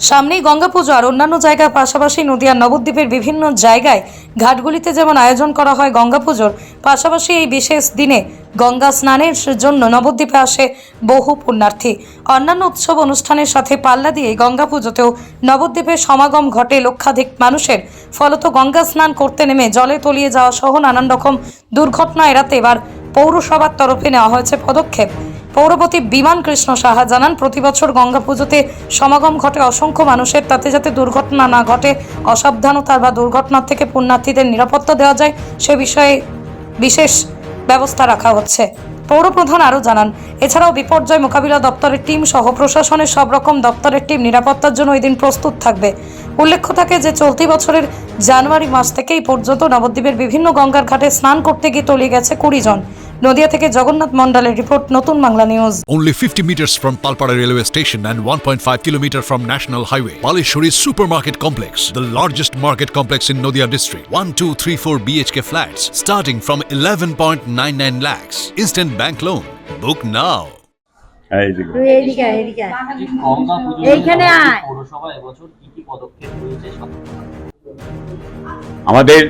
সামনেই গঙ্গা পুজো আর অন্যান্য জায়গার পাশাপাশি নদিয়ার নবদ্বীপের বিভিন্ন জায়গায় ঘাটগুলিতে যেমন আয়োজন করা হয় গঙ্গা পুজোর, পাশাপাশি এই বিশেষ দিনে গঙ্গা স্নানের জন্য নবদ্বীপে আসে বহু পুণ্যার্থী। অন্যান্য উৎসব অনুষ্ঠানের সাথে পাল্লা দিয়ে গঙ্গা পুজোতেও নবদ্বীপের সমাগম ঘটে লক্ষাধিক মানুষের। ফলত গঙ্গা স্নান করতে নেমে জলে তলিয়ে যাওয়া সহ নানান রকম দুর্ঘটনা এড়াতে এবার পৌরসভার তরফে নেওয়া হয়েছে পদক্ষেপ। পৌরপতি বিমান কৃষ্ণ সাহা জানান, প্রতি বছর গঙ্গা পুজোতে সমাগম ঘটে। অসংখ্য মানুষের তাতে যাতে দুর্ঘটনা না ঘটে, অসাবধানতা বা দুর্ঘটনার থেকে পুণ্যার্থীদের নিরাপত্তা দেওয়া যায়, সে বিষয়ে বিশেষ ব্যবস্থা রাখা হচ্ছে। পৌরপ্রধান আরও জানান, এছাড়াও বিপর্যয় মোকাবিলা দপ্তরের টিম সহ প্রশাসনের সব রকম দপ্তরের টিম নিরাপত্তার জন্য ওই দিন প্রস্তুত থাকবে। উল্লেখ্য থাকে যে চলতি বছরের জানুয়ারি মাস থেকেই পর্যন্ত নবদ্বীপের বিভিন্ন গঙ্গার ঘাটে স্নান করতে গিয়ে তলিয়ে গেছে কুড়ি জন। নদিয়া থেকে জগন্নাথ মণ্ডলের রিপোর্ট নতুন Bangla news Only 50 meters from Palpara railway station and 1.5 kilometer from National Highway. Palishuri Supermarket Complex, the largest market complex in Noida district. 1, 2, 3, 4 BHK flats starting from 11.99 lakhs. Instant bank loan. Book now. Ganga পুজো এইখানে আয়। পৌরসভা এবছর কি কি পদক্ষেপ নিয়েছে আমাদের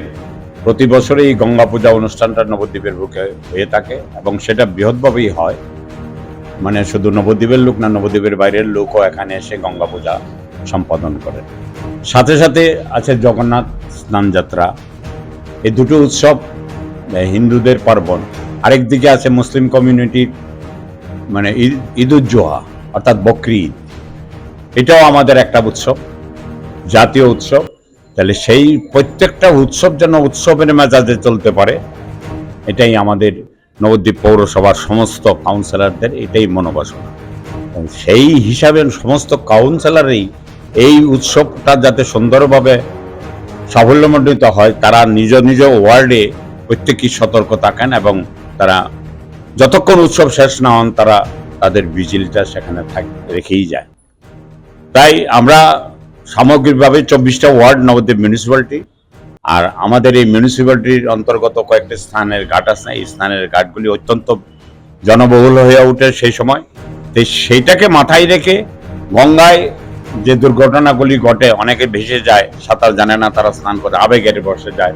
প্রতি বছরই এই গঙ্গা পূজা অনুষ্ঠানটা নবদ্বীপের বুকে হয়ে থাকে এবং সেটা বৃহৎভাবেই হয়। মানে শুধু নবদ্বীপের লোক না, নবদ্বীপের বাইরের লোকও এখানে এসে গঙ্গা পূজা সম্পাদন করে। সাথে সাথে আছে জগন্নাথ স্নানযাত্রা। এই দুটো উৎসব হিন্দুদের পার্বণ, আরেকদিকে আছে মুসলিম কমিউনিটির মানে ঈদ- ঈদুজ্জোহা অর্থাৎ বকরি ঈদ। এটাও আমাদের একটা উৎসব, জাতীয় উৎসব। তাহলে সেই প্রত্যেকটা উৎসব যেন উৎসবের মেজাজে চলতে পারে, এটাই আমাদের নবদ্বীপ পৌরসভার সমস্ত কাউন্সিলরদের এটাই মনোবাসনা। সেই হিসাবে সমস্ত কাউন্সিলরই এই উৎসবটা যাতে সুন্দরভাবে সাফল্যমণ্ডিত হয়, তারা নিজ নিজ ওয়ার্ডে প্রত্যেকেই সতর্ক থাকেন এবং তারা যতক্ষণ উৎসব শেষ না হন, তারা তাদের বিজিলটা সেখানে থাক, রেখেই যায়। তাই আমরা সামগ্রিকভাবে চব্বিশটা ওয়ার্ড নবদ্বীপ মিউনিসিপ্যালিটি আর আমাদের এই মিউনিসিপ্যালিটির অন্তর্গত কয়েকটি স্থানের ঘাট আছে। এই স্থানের ঘাটগুলি অত্যন্ত জনবহুল হয়ে ওঠে সেই সময়। তো সেইটাকে মাথায় রেখে গঙ্গায় যে দুর্ঘটনাগুলি ঘটে, অনেকে ভেসে যায়, সাঁতার জানে না তারা স্নান করে, আবেগের বসে যায়।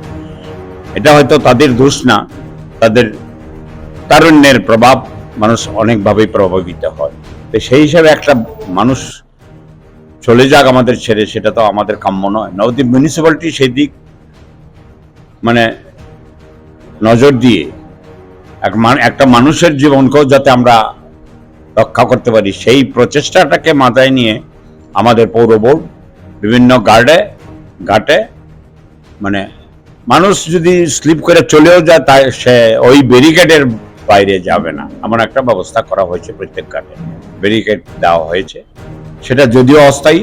এটা হয়তো তাদের দোষ না, তাদের তারুণ্যের প্রভাব মানুষ অনেকভাবেই প্রভাবিত হয়। তো সেই হিসাবে একটা মানুষ চলে যাক আমাদের ছেড়ে, সেটা তো আমাদের কাম্য নয়। নবদ্বীপ মিউনিসিপ্যালিটি সেই দিক মানে নজর দিয়ে এক একটা মানুষের জীবনকেও যাতে আমরা রক্ষা করতে পারি, সেই প্রচেষ্টাটাকে মাথায় নিয়ে আমাদের পৌর বোর্ড বিভিন্ন গার্ডে, ঘাটে মানে মানুষ যদি স্লিপ করে চলেও যায়, তাই সে ওই ব্যারিকেডের বাইরে যাবে না। এমন একটা ব্যবস্থা করা হয়েছে প্রত্যেক ঘাটে। ব্যারিকেড দেওয়া হয়েছে। সেটা যদিও অস্থায়ী,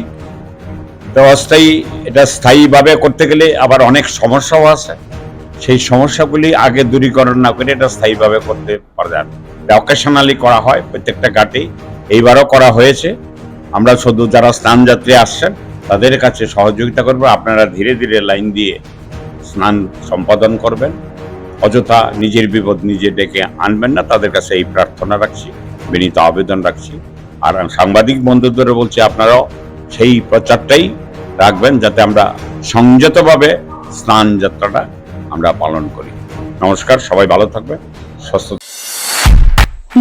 তো অস্থায়ী এটা স্থায়ীভাবে করতে গেলে আবার অনেক সমস্যাও আছে। সেই সমস্যাগুলি আগে দূরীকরণ না করে এটা স্থায়ীভাবে করতে পারা যায়। অকেশনালি করা হয় প্রত্যেকটা ঘাটেই। এইবারও করা হয়েছে। আমরা শুধু যারা স্নান যাত্রী আসছেন, তাদের কাছে সহযোগিতা করব। আপনারা ধীরে ধীরে লাইন দিয়ে স্নান সম্পাদন করবেন। অযথা নিজের বিপদ নিজে ডেকে আনবেন না। তাদের কাছে এই প্রার্থনা রাখছি, বিনীত আবেদন রাখছি। আর সাংবাদিক বন্ধুদের বলছি, আপনারাও সেই প্রচারটাই রাখবেন যাতে আমরা সংযতভাবে স্নান যাত্রাটা আমরা পালন করি। নমস্কার, সবাই ভালো থাকবে সুস্থ